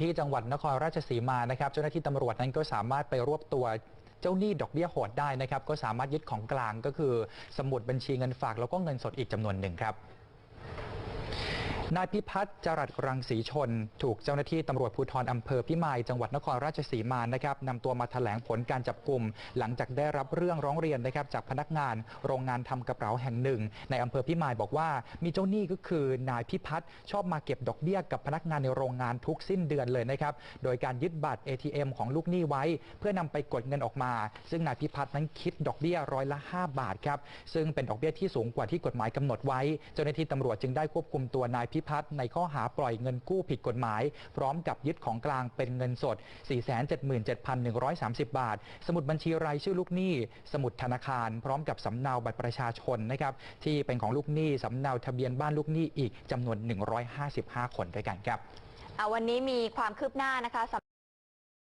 ที่จังหวัดนครราชสีมานะครับเจ้าหน้าที่ตำรวจนั้นก็สามารถไปรวบตัวเจ้าหนี้ดอกเบี้ยโหดได้นะครับ ก็สามารถยึดของกลางก็คือ สมุดบัญชีเงินฝากแล้วก็เงินสดอีกจำนวนหนึ่งครับ นายพิพัฒน์จรัสรังสีชน ถูกเจ้าหน้าที่ตำรวจภูธรอำเภอพิมายจังหวัดนครราชสีมานะครับนำตัวมาแถลงผลการจับกลุ่ม หลังจากได้รับเรื่องร้องเรียนนะครับจากพนักงานโรงงานทำกระเป๋าแห่งหนึ่ง ในอำเภอพิมายบอกว่า มีเจ้าหนี้ก็คือนายพิพัฒน์ชอบมาเก็บดอกเบี้ยกับพนักงานในโรงงานทุกสิ้นเดือนเลยนะครับโดยการยึดบัตร ATM ของลูกหนี้ไว้ เพื่อนำไปกดเงินออกมา ซึ่งนายพิพัฒน์นั้นคิดดอกเบี้ยร้อยละ 5 บาทครับซึ่งเป็นดอกเบี้ยที่สูงกว่าที่กฎหมายกำหนดไว้ เจ้าหน้าที่ตำรวจจึงได้ควบคุมตัวนายพิพัฒน์ในข้อหาปล่อยเงินกู้ผิดกฎหมาย พร้อมกับยึดของกลางเป็นเงินสด 477,130 บาท สมุดบัญชีรายชื่อลูกหนี้ สมุดธนาคาร พร้อมกับสำเนาบัตรประชาชนนะครับที่เป็นของลูกหนี้สำเนาทะเบียนบ้านลูกหนี้อีกจำนวน 155 คนด้วยกันครับวันนี้มีความคืบหน้านะคะ